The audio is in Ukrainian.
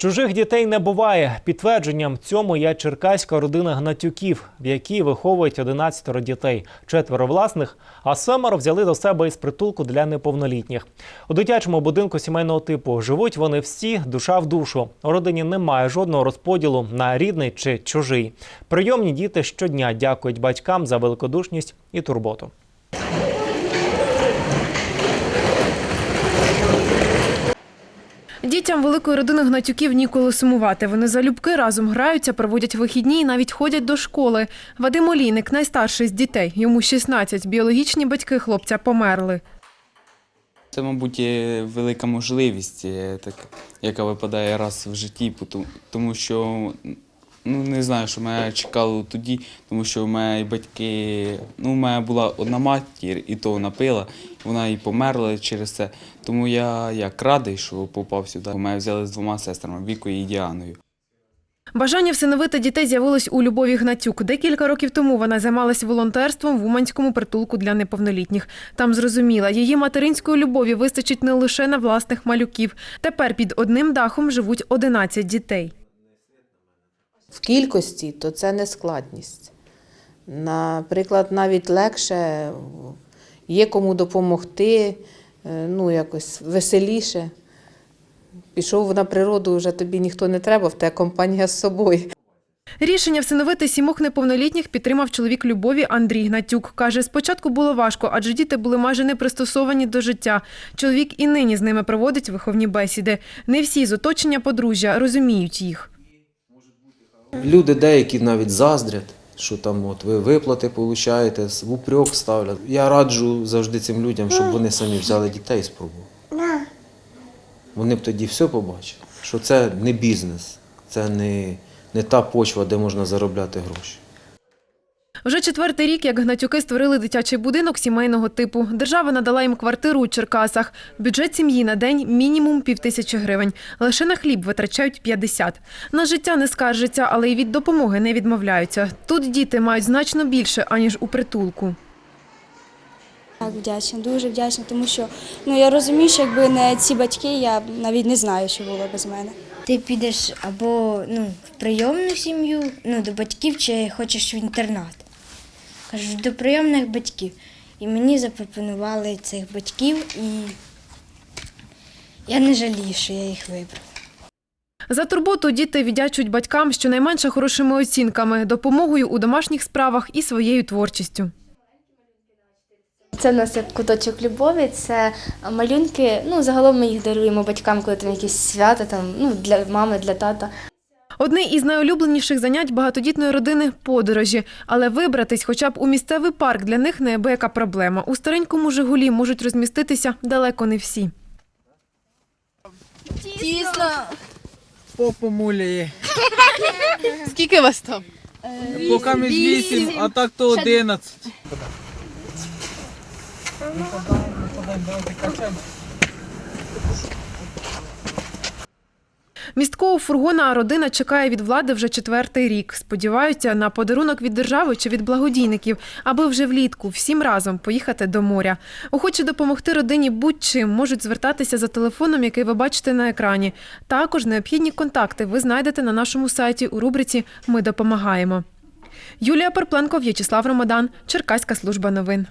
Чужих дітей не буває. Підтвердженням цьому є черкаська родина Гнатюків, в якій виховують 11 дітей, четверо власних, а семеро взяли до себе із притулку для неповнолітніх. У дитячому будинку сімейного типу живуть вони всі душа в душу. У родині немає жодного розподілу на рідний чи чужий. Прийомні діти щодня дякують батькам за великодушність і турботу. Дітям великої родини гнатюків ніколи сумувати. Вони залюбки разом граються, проводять вихідні і навіть ходять до школи. Вадим Олійник найстарший з дітей. Йому 16. Біологічні батьки хлопця померли. Це, мабуть, велика можливість, е, яка випадає раз в житті, тому що ну, не знаю, що мене чекало тоді, тому що в мене батьки, ну, у мене була одна матір, і то вона пила, вона і померла через це. Тому я як радий, що попав сюди. Мене взяли з двома сестрами Вікою і Діаною. Бажання всиновити дітей з'явилось у Любові Гнатюк. Декілька років тому вона займалась волонтерством в Уманському притулку для неповнолітніх. Там зрозуміла, її материнської любові вистачить не лише на власних малюків. Тепер під одним дахом живуть 11 дітей. В кількості, то це не складність. Наприклад, навіть легше є кому допомогти, е, ну якось веселіше. Пішов на природу, вже тобі ніхто не треба, в тебе компанія з собою. Рішення всиновити сімох неповнолітніх підтримав чоловік Любові Андрій Гнатюк. Каже, спочатку було важко, адже діти були майже не пристосовані до життя. Чоловік і нині з ними проводить виховні бесіди. Не всі з оточення подружжя розуміють їх. Люди деякі навіть заздрять, що там от ви виплати получаєте, в упрек ставлять. Я раджу завжди цим людям, щоб вони самі взяли дітей і спробували. Вони б тоді все побачили, що це не бізнес, це не, не та почва, де можна заробляти гроші. Вже четвертий рік, як гнатюки створили дитячий будинок сімейного типу. Держава надала їм квартиру у Черкасах. Бюджет сім'ї на день мінімум півтисячі гривень. Лише на хліб витрачають 50. На життя не скаржаться, але й від допомоги не відмовляються. Тут діти мають значно більше, аніж у притулку. Так, вдячна, дуже вдячна, тому що ну я розумію, що якби не ці батьки, я б навіть не знаю, що було без мене. Ти підеш або ну, в прийомну сім'ю, ну, до батьків, чи хочеш в інтернат. Кажу, до прийомних батьків. І мені запропонували цих батьків, і я не жалію, що я їх вибрав. За турботу діти віддячують батькам щонайменше хорошими оцінками, допомогою у домашніх справах і своєю творчістю. Це в нас як куточок любові, це малюнки. Ну, загалом ми їх даруємо батькам, коли там якісь свята, там, ну, для мами, для тата. Одне із найулюбленіших занять багатодітної родини подорожі, але вибратись хоча б у місцевий парк для них неабияка проблема. У старенькому Жигулі можуть розміститися далеко не всі. Попу муляє. Скільки вас там? Поки ми вісім, а так то одинадцять. Місткого фургона родина чекає від влади вже четвертий рік. Сподіваються на подарунок від держави чи від благодійників, аби вже влітку всім разом поїхати до моря. Охочі допомогти родині будь-чим можуть звертатися за телефоном, який ви бачите на екрані. Також необхідні контакти ви знайдете на нашому сайті у рубриці Ми допомагаємо. Юлія Перпленко, В'ячеслав Ромадан, Черкаська служба новин.